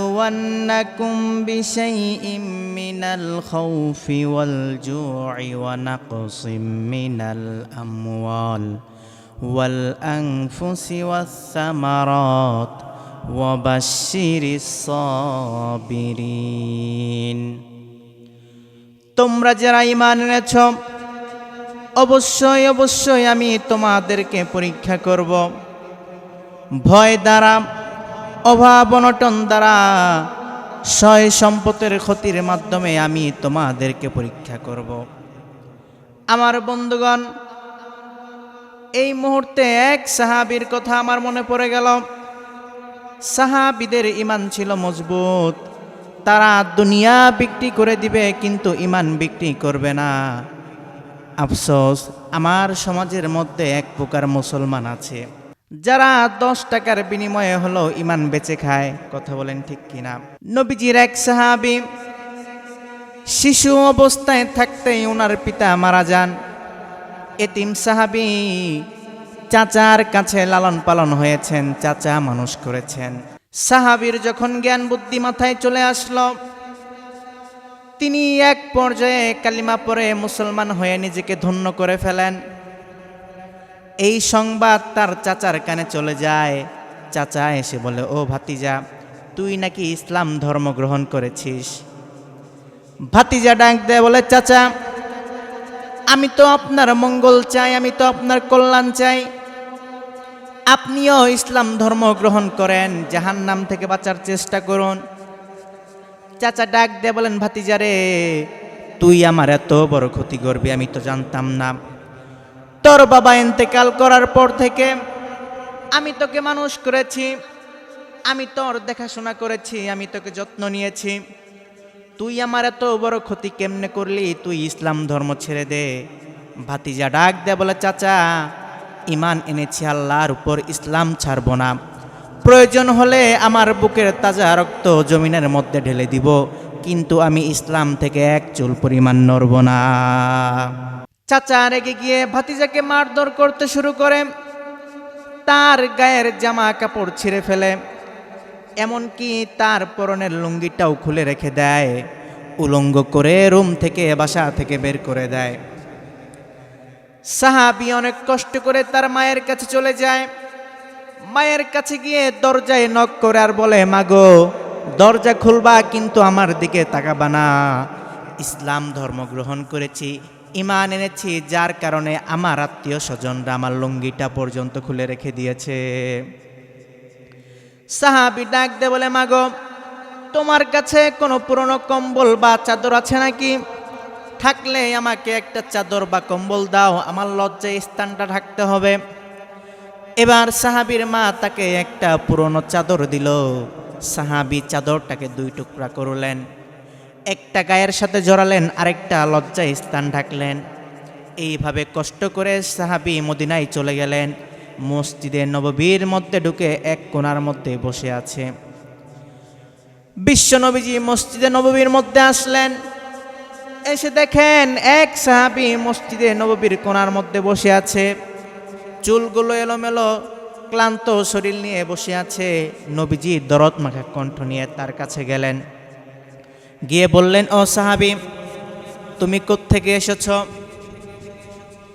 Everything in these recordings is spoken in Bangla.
ولنبلونكم بشيء من الخوف والجوع ونقص من الاموال والانفس والثمرات وبشر الصابرين তোমরা যারা ইমান এনেছ অবশ্যই অবশ্যই আমি তোমাদেরকে পরীক্ষা করব ভয় দ্বারা অভাব অনটন দ্বারা সয় সম্পদের ক্ষতির মাধ্যমে আমি তোমাদেরকে পরীক্ষা করব। আমার বন্ধুগণ, এই মুহূর্তে এক সাহাবীর কথা আমার মনে পড়ে গেল। সাহাবিদের ইমান ছিল মজবুত। তারা দুনিয়া বিক্রি করে দিবে, কিন্তু ইমান বিক্রি করবে না। আফসোস, আমার সমাজের মধ্যে এক প্রকার মুসলমান আছে। যারা দশ টাকার বিনিময়ে হলো ইমান বেচে খায়, কথা বলেন ঠিক কিনা? নবীজির এক সাহাবি শিশু অবস্থায় থাকতেই ওনার পিতা মারা যান। এতিম সাহাবি চাচার কাছে লালন পালন হয়েছেন, চাচা মানুষ করেছেন। সাহাবির যখন জ্ঞান বুদ্ধি মাথায় চলে আসলো, তিনি এক পর্যায়ে কালিমা পরে মুসলমান হয়ে নিজেকে ধন্য করে ফেলেন। এই সংবাদ তার চাচার কানে চলে যায়। চাচা এসে বলে, ও ভাতিজা, তুই নাকি ইসলাম ধর্ম গ্রহণ করেছিস? ভাতিজা ডাক দেয়, বলে, চাচা, আমি তো আপনার মঙ্গল চাই, আমি তো আপনার কল্যাণ চাই। আপনিও ইসলাম ধর্ম গ্রহণ করেন জাহান নাম থেকে বাঁচার চেষ্টা করুন। চাচা ডাক দিয়ে, বলেন ভাতিজারে তুই আমার এত বড় ক্ষতি করবি, আমি তো জানতাম না। তোর বাবা এন্তেকাল করার পর থেকে আমি তোকে মানুষ করেছি, আমি তোর দেখাশোনা করেছি, আমি তোকে যত্ন নিয়েছি। তুই আমার এত বড় ক্ষতি কেমনে করলি? তুই ইসলাম ধর্ম ছেড়ে দে। ভাতিজা ডাক দে বলে, চাচা ইমান এনেছি আল্লাহর উপর, ইসলাম ছাড়ব না। প্রয়োজন হলে আমার বুকের তাজা রক্ত জমিনের মধ্যে ঢেলে দিব, কিন্তু আমি ইসলাম থেকে এক চুল পরিমাণ নড়ব না। চাচা রেগে গিয়ে ভাতিজাকে মারধর করতে শুরু করে, তার গায়ের জামা কাপড় ছিঁড়ে ফেলে। এমনকি তার পরনের লুঙ্গিটাও খুলে রেখে দেয়, উলঙ্গ করে রুম থেকে, বাসা থেকে বের করে দেয়। সাহাবি অনেক কষ্ট করে তার মায়ের কাছে চলে যায়। মায়ের কাছে গিয়ে দরজায় নক করে আর বলে, মাগো, দরজা খুলবা, কিন্তু আমার দিকে তাকাবা না। ইসলাম ধর্ম গ্রহণ করেছি ইমান এনেছি, যার কারণে আমার আত্মীয় স্বজনরা আমার লুঙ্গিটা পর্যন্ত খুলে রেখে দিয়েছে। সাহাবি ডাক দে বলে মাগো তোমার কাছে কোনো পুরনো কম্বল বা চাদর আছে নাকি? থাকলে আমাকে একটা চাদর বা কম্বল দাও, আমার লজ্জায় স্থানটা ঢাকতে হবে। এবার সাহাবির মা তাকে একটা পুরনো চাদর দিল। সাহাবি চাদরটাকে দুই টুকরা করলেন। একটা গায়ের সাথে জড়ালেন, আরেকটা লজ্জায় স্থান ঢাকলেন। এইভাবে কষ্ট করে সাহাবি মদিনায় চলে গেলেন। মসজিদে নববীর মধ্যে ঢুকে এক কোনার মধ্যে বসে আছে। বিশ্ব নবীজি মসজিদে নববীর মধ্যে আসলেন। এসে দেখেন এক সাহাবি মসজিদে নববীর কোনার মধ্যে বসে আছে। চুলগুলো এলোমেলো, ক্লান্ত শরীর নিয়ে বসে আছে। নবীজি দরদ মাখা কণ্ঠ নিয়ে তার কাছে গেলেন। গিয়ে বললেন, ও সাহাবি, তুমি কোত্থেকে এসেছ?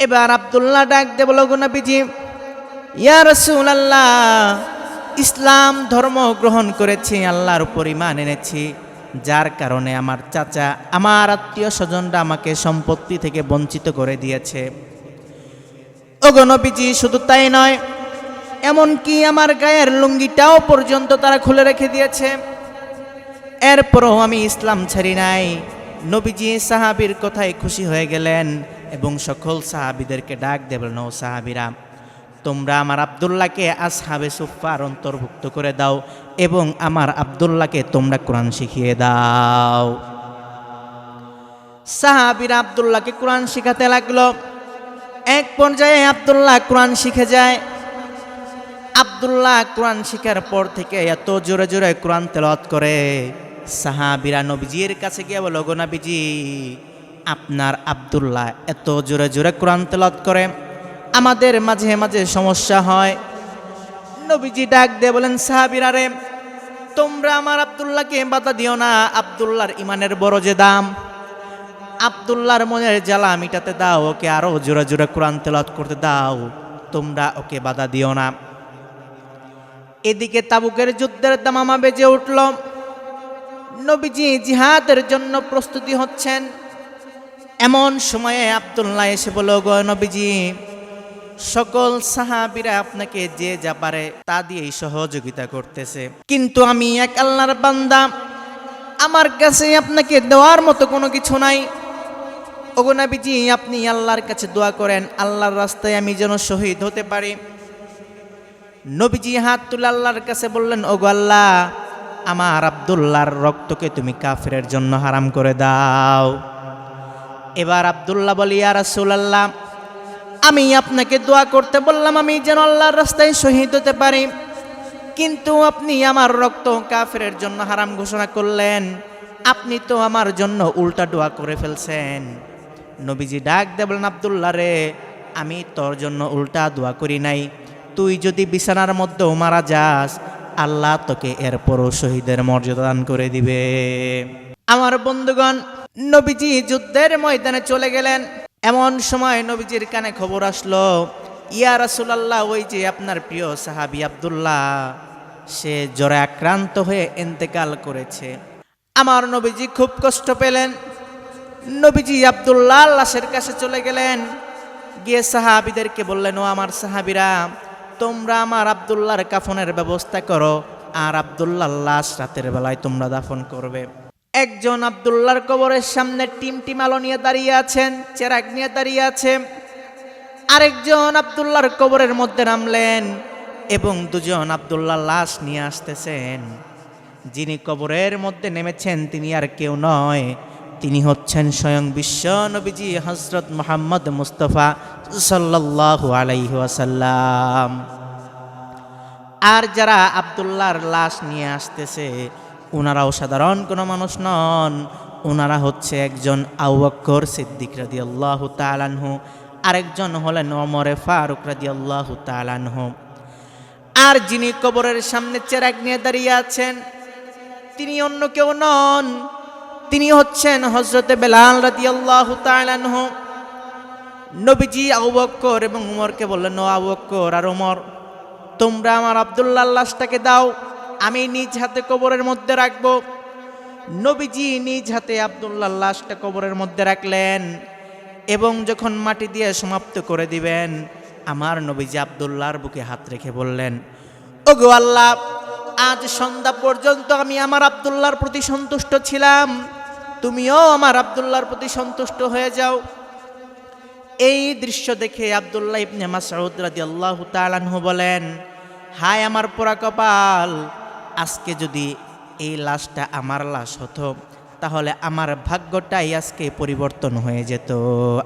এবার আব্দুল্লাহ ডাক দে বলো গো নবীজি, ইয়া রাসূলুল্লাহ, ইসলাম ধর্ম গ্রহণ করেছি, আল্লাহর উপর ইমান এনেছি। যার কারণে আমার চাচা, আমার আত্মীয় স্বজনরা আমাকে সম্পত্তি থেকে বঞ্চিত করে দিয়েছে। নবীজি, শুধু তাই নয়, এমনকি আমার গায়ের লুঙ্গিটাও পর্যন্ত তারা খুলে রেখে দিয়েছে। এরপরও আমি ইসলাম ছাড়ি নাই। নবীজি সাহাবির কথায় খুশি হয়ে গেলেন এবং সকল সাহাবিদেরকে ডাক দেবেন ও সাহাবিরা, তোমরা আমার আবদুল্লাহকে আসহাবে সুফার অন্তর্ভুক্ত করে দাও এবং আমার আবদুল্লাহকে তোমরা কোরআন শিখিয়ে দাও। সাহাবিরা আবদুল্লাহকে কোরআন শিখাতে লাগল। এক পর্যায়ে আবদুল্লাহ কোরআন শিখে যায়। আবদুল্লাহ কোরআন শিখার পর থেকে এত জোরে জোরে কোরআন তেলাওয়াত করে। সাহাবিরা নবীজির কাছে গিয়ে বলো গো নবীজি, আপনার আবদুল্লাহ এত জোরে জোরে কোরআন তেলাওয়াত করে। আমাদের মাঝে মাঝে সমস্যা হয়। নবীজি ডাক দিয়ে বলেন, সাহাবিরা রে, তোমরা আমার আবদুল্লাহকে বাধা দিও না। আবদুল্লাহর ইমানের বড় যে দাম। আবদুল্লাহর মনের জ্বালা মিটাতে দাও, ওকে আরও জোরে জোরে কোরআন তেলাওয়াত করতে দাও। তোমরা ওকে বাধা দিও না। এদিকে তাবুকের যুদ্ধের দামামা বেজে উঠল। নবীজি জিহাদের জন্য প্রস্তুতি হচ্ছেন। এমন সময়ে আবদুল্লাহ এসে বলল, গো নবীজি, সকল সাহাবিরা আপনাকে যে যা পারে তা দিয়েই সহযোগিতা করতেছে। কিন্তু আমি এক আল্লাহর বান্দা, আমার কাছে আপনাকে দেওয়ার মতো কোনো কিছু নাই। ওগো নবীজি, আপনি আল্লাহর কাছে দোয়া করেন, আল্লাহর রাস্তায় আমি যেন শহীদ হতে পারি। নবীজি হাত তুলে আল্লাহর কাছে বললেন, ওগো আল্লাহ আমার আবদুল্লাহর রক্তকে তুমি কাফেরের জন্য হারাম করে দাও। এবার আবদুল্লাহ বলি আর রাসূলুল্লাহ, আমি আপনাকে দোয়া করতে বললাম, আমি যেন আল্লাহর রাস্তায় শহীদ হতে পারি। কিন্তু আপনি আমার রক্ত কাফেরের জন্য হারাম ঘোষণা করলেন। আপনি তো আমার জন্য উল্টা দোয়া করে ফেলছেন। নবীজি ডাক দে বলেন, আবদুল্লাহ রে, আমি তোর জন্য উল্টা দোয়া করি নাই। তুই যদি বিছানার মধ্যেও মারা যাস আল্লাহ তোকে এরপরও শহীদের মর্যাদা দান করে দিবে। আমার বন্ধুগণ, নবীজি যুদ্ধের ময়দানে চলে গেলেন। এমন সময় নবীজির কানে খবর আসলো, ইয়া রাসূলুল্লাহ, ওই যে আপনার প্রিয় সাহাবী আব্দুল্লাহ, সে জ্বরে আক্রান্ত হয়ে ইন্তেকাল করেছে। আমার নবীজি খুব কষ্ট পেলেন। নবীজি আব্দুল্লাহ লাশের কাছে চলে গেলেন। গিয়ে সাহাবিদেরকে বললেন, ও আমার সাহাবিরা তোমরা আমার আব্দুল্লাহর কাফনের ব্যবস্থা করো, আর আব্দুল্লাহ লাশ রাতের বেলায় তোমরা দাফন করবে। একজন আব্দুল্লাহর কবরের সামনে টিম টিম আলো নিয়ে দাঁড়িয়ে আছেন, চেরাগ নিয়ে দাঁড়িয়ে আছে। আরেকজন আব্দুল্লাহর কবরের মধ্যে নামলেন এবং দুজন আব্দুল্লাহ লাশ নিয়ে আসতেছেন। যিনি কবরের মধ্যে নেমেছেন তিনি আর কেউ নয় তিনি হচ্ছেন স্বয়ং বিশ্ব নবীজি হজরত মোহাম্মদ মুস্তফা সাল্লাল্লাহু আলাইহি ওয়াসাল্লাম। আর যারা আব্দুল্লাহর লাশ নিয়ে আসতেছে ওনারাও সাধারণ কোনো মানুষ নন। ওনারা হচ্ছে একজন আউবক্কর সিদ্দিক রাদি আল্লাহ তালানহু আরেকজন হলেন অমরে ফারুক রাদি আল্লাহ তালানহু আর যিনি কবরের সামনে চেরাগ নিয়ে দাঁড়িয়ে আছেন, তিনি অন্য কেউ নন। তিনি হচ্ছেন হজরতে বেলাল রাদি আল্লাহ তালানহু নবীজি আবু বক্কর এবং উমরকে বললেন, ও আবু বক্কর আর উমর, তোমরা আমার আবদুল্লাহ লাশটাকে দাও, আমি নিজ হাতে কবরের মধ্যে রাখব। নবীজি নিজ হাতে আবদুল্লাহ লাশটা কবরের মধ্যে রাখলেন এবং যখন মাটি দিয়ে সমাপ্ত করে দিবেন, আমার নবীজি আবদুল্লাহর বুকে হাত রেখে বললেন, ওগো আল্লাহ, আজ সন্ধ্যা পর্যন্ত আমি আমার আবদুল্লাহর প্রতি সন্তুষ্ট ছিলাম। তুমিও আমার আবদুল্লাহর প্রতি সন্তুষ্ট হয়ে যাও। এই দৃশ্য দেখে আবদুল্লাহ ইবনে মাসউদ রাদিয়াল্লাহু তাআলাহু বলেন, হায় আমার পোড়া কপাল, আজকে যদি এই লাশটা আমার লাশ হতো, তাহলে আমার ভাগ্যটাই আজকে পরিবর্তন হয়ে যেত।